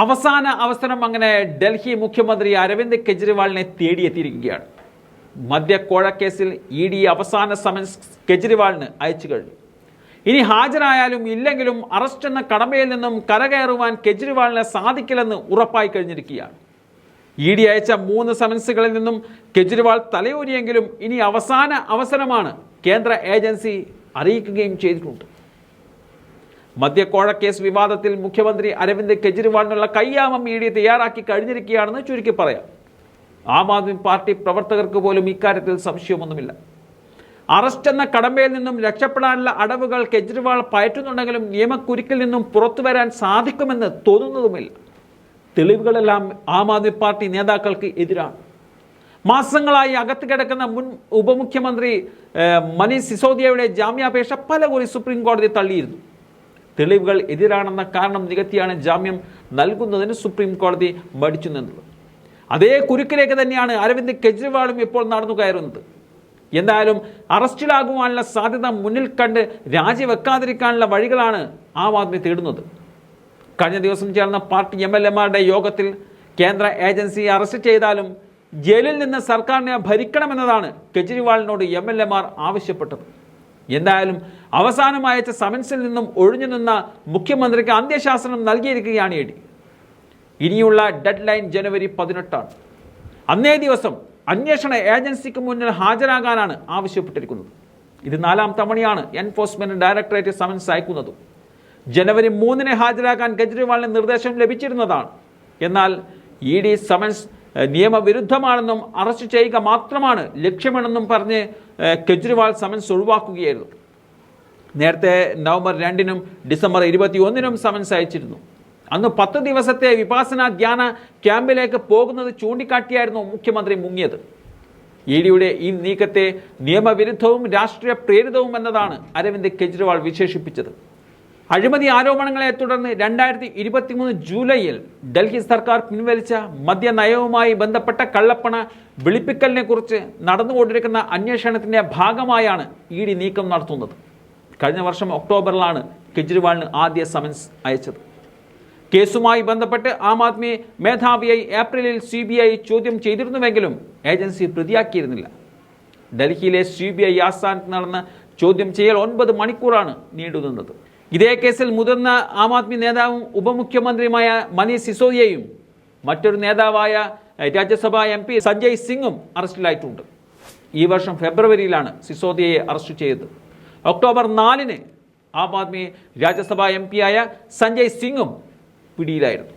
അവസാന അവസരം അങ്ങനെ ഡൽഹി മുഖ്യമന്ത്രി അരവിന്ദ് കെജ്രിവാളിനെ തേടിയെത്തിയിരിക്കുകയാണ്. മദ്യ കോഴക്കേസിൽ ഇ ഡി അവസാന സമൻസ് കെജ്രിവാളിന് അയച്ചു കഴിഞ്ഞു. ഇനി ഹാജരായാലും ഇല്ലെങ്കിലും അറസ്റ്റ് എന്ന കടമയിൽ നിന്നും കരകയറുവാൻ കെജ്രിവാളിന് സാധിക്കില്ലെന്ന് ഉറപ്പായി കഴിഞ്ഞിരിക്കുകയാണ്. ഇ ഡി അയച്ച മൂന്ന് സമൻസുകളിൽ നിന്നും കെജ്രിവാൾ തലയൂരിയെങ്കിലും ഇനി അവസാന അവസരമാണ് കേന്ദ്ര ഏജൻസി അറിയിക്കുകയും ചെയ്തിട്ടുണ്ട്. മദ്യക്കോഴക്കേസ് വിവാദത്തിൽ മുഖ്യമന്ത്രി അരവിന്ദ് കെജ്രിവാളിനുള്ള കയ്യാമം ഇ ഡി തയ്യാറാക്കി കഴിഞ്ഞിരിക്കുകയാണെന്ന് ചുരുക്കി പറയാം. ആം ആദ്മി പാർട്ടി പ്രവർത്തകർക്ക് പോലും ഇക്കാര്യത്തിൽ സംശയമൊന്നുമില്ല. അറസ്റ്റ് എന്ന കടമ്പയിൽ നിന്നും രക്ഷപ്പെടാനുള്ള അടവുകൾ കെജ്രിവാൾ പയറ്റുന്നുണ്ടെങ്കിലും നിയമക്കുരുക്കിൽ നിന്നും പുറത്തു വരാൻ സാധിക്കുമെന്ന് തോന്നുന്നതുമില്ല. തെളിവുകളെല്ലാം ആം ആദ്മി പാർട്ടി നേതാക്കൾക്ക് എതിരാണ്. മാസങ്ങളായി അകത്ത് കിടക്കുന്ന മുൻ ഉപമുഖ്യമന്ത്രി മനീഷ് സിസോദിയയുടെ ജാമ്യാപേക്ഷ പലകുറി സുപ്രീം കോടതി തള്ളിയിരുന്നു. തെളിവുകൾ എതിരാണെന്ന കാരണം നികത്തിയാണ് ജാമ്യം നൽകുന്നതിന് സുപ്രീം കോടതി മടിച്ചു നിന്നത് അതേ കുരുക്കിലേക്ക് തന്നെയാണ് അരവിന്ദ് കെജ്രിവാളും ഇപ്പോൾ നടന്നു കയറുന്നത്. എന്തായാലും അറസ്റ്റിലാകുവാനുള്ള സാധ്യത മുന്നിൽ കണ്ട് രാജിവെക്കാതിരിക്കാനുള്ള വഴികളാണ് ആം ആദ്മി തേടുന്നത്. കഴിഞ്ഞ ദിവസം ചേർന്ന പാർട്ടി എം എൽ എമാരുടെ യോഗത്തിൽ കേന്ദ്ര ഏജൻസി അറസ്റ്റ് ചെയ്താലും ജയിലിൽ നിന്ന് സർക്കാരിനെ ഭരിക്കണമെന്നതാണ് കെജ്രിവാളിനോട് എം എൽ എമാർ ആവശ്യപ്പെട്ടത്. എന്തായാലും അവസാനം അയച്ച സമൻസിൽ നിന്നും ഒഴിഞ്ഞു നിന്ന മുഖ്യമന്ത്രിക്ക് അന്ത്യശാസനം നൽകിയിരിക്കുകയാണ് ഇ ഇനിയുള്ള ഡെഡ് ലൈൻ ജനുവരി പതിനെട്ടാണ്. അന്നേ ദിവസം അന്വേഷണ ഏജൻസിക്ക് മുന്നിൽ ഹാജരാകാനാണ് ആവശ്യപ്പെട്ടിരിക്കുന്നത്. ഇത് നാലാം തവണയാണ് എൻഫോഴ്സ്മെന്റ് ഡയറക്ടറേറ്റ് സമൻസ് അയക്കുന്നതും. ജനുവരി മൂന്നിന് ഹാജരാകാൻ കെജ്രിവാളിന് നിർദ്ദേശം ലഭിച്ചിരുന്നതാണ്. എന്നാൽ ഇ ഡി സമൻസ് നിയമവിരുദ്ധമാണെന്നും അറസ്റ്റ് ചെയ്യുക മാത്രമാണ് ലക്ഷ്യമെന്നും പറഞ്ഞ് കെജ്രിവാൾ സമൻസ് ഒഴിവാക്കുകയായിരുന്നു. നേരത്തെ നവംബർ രണ്ടിനും ഡിസംബർ ഇരുപത്തി ഒന്നിനും സമൻസ് അയച്ചിരുന്നു. അന്ന് പത്ത് ദിവസത്തെ വിപാസന ധ്യാന ക്യാമ്പിലേക്ക് പോകുന്നത് ചൂണ്ടിക്കാട്ടിയായിരുന്നു മുഖ്യമന്ത്രി മുങ്ങിയത്. ഇ ഡിയുടെ ഈ നീക്കത്തെ നിയമവിരുദ്ധവും രാഷ്ട്രീയ പ്രേരിതവും എന്നതാണ് അരവിന്ദ് കെജ്രിവാൾ വിശേഷിപ്പിച്ചത്. അഴിമതി ആരോപണങ്ങളെ തുടർന്ന് രണ്ടായിരത്തി ഇരുപത്തിമൂന്ന് ജൂലൈയിൽ ഡൽഹി സർക്കാർ പിൻവലിച്ച മദ്യ നയവുമായി ബന്ധപ്പെട്ട കള്ളപ്പണ വെളുപ്പിക്കലിനെ കുറിച്ച് നടന്നുകൊണ്ടിരിക്കുന്ന അന്വേഷണത്തിന്റെ ഭാഗമായാണ് ഇ ഡി നീക്കം നടത്തുന്നത്. കഴിഞ്ഞ വർഷം ഒക്ടോബറിലാണ് കെജ്രിവാളിന് ആദ്യ സമൻസ് അയച്ചത്. കേസുമായി ബന്ധപ്പെട്ട് ആം ആദ്മി മേധാവിയെ ഏപ്രിലിൽ സി ബി ഐ ചോദ്യം ചെയ്തിരുന്നുവെങ്കിലും ഏജൻസി പ്രതിയാക്കിയിരുന്നില്ല. ഡൽഹിയിലെ സി ബി ഐ ആസ്ഥാനത്ത് നടന്ന ചോദ്യം ചെയ്യൽ ഒൻപത് മണിക്കൂറാണ് നീണ്ടുനിന്നത്. ഇതേ കേസിൽ മുതിർന്ന ആം ആദ്മി നേതാവും ഉപമുഖ്യമന്ത്രിയുമായ മനീഷ് സിസോദിയയും മറ്റൊരു നേതാവായ രാജ്യസഭാ എം പി സഞ്ജയ് സിംഗും അറസ്റ്റിലായിട്ടുണ്ട്. ഈ വർഷം ഫെബ്രുവരിയിലാണ് സിസോദിയയെ അറസ്റ്റ് ചെയ്തത്. ഒക്ടോബർ നാലിന് ആം ആദ്മി രാജ്യസഭാ എം പിയായ സഞ്ജയ് സിംഗും പിടിയിലായിരുന്നു.